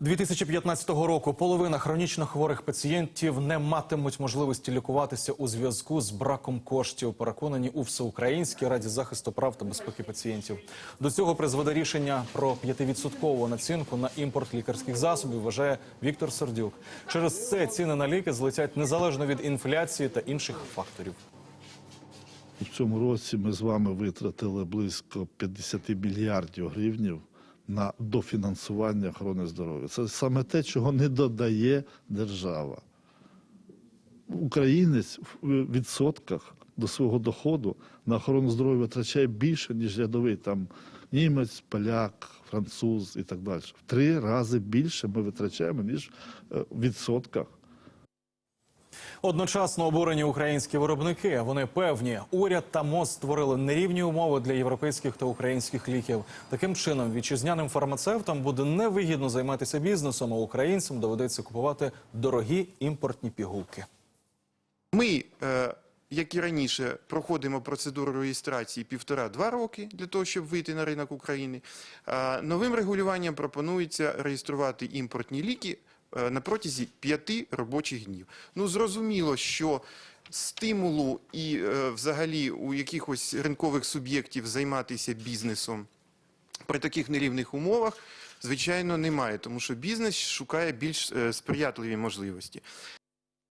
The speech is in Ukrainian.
2015 року половина хронічно хворих пацієнтів не матимуть можливості лікуватися у зв'язку з браком коштів. Переконані у всеукраїнській раді захисту прав та безпеки пацієнтів. До цього призведе рішення про 5% націнку на імпорт лікарських засобів. Вважає Віктор Сердюк. Через це ціни на ліки злетять незалежно від інфляції та інших факторів. В цьому році ми з вами витратили близько 50 мільярдів гривнів на дофінансування охорони здоров'я. Це саме те, чого не додає держава. Українець в відсотках до свого доходу на охорону здоров'я витрачає більше, ніж рядовий там німець, поляк, француз і так далі. В три рази більше ми витрачаємо, ніж е, в відсотках. Одночасно обурені українські виробники. Вони певні, уряд та МОЗ створили нерівні умови для європейських та українських ліків. Таким чином, вітчизняним фармацевтам буде невигідно займатися бізнесом, а українцям доведеться купувати дорогі імпортні пігулки. Ми, е, як і раніше, проходимо процедуру реєстрації півтора-два роки для того, щоб вийти на ринок України. Новим регулюванням пропонується реєструвати імпортні ліки на протязі п'яти робочих днів. Ну, зрозуміло, що стимулу і е, взагалі у якихось ринкових суб'єктів займатися бізнесом при таких нерівних умовах, звичайно, немає, тому що бізнес шукає більш е, сприятливі можливості.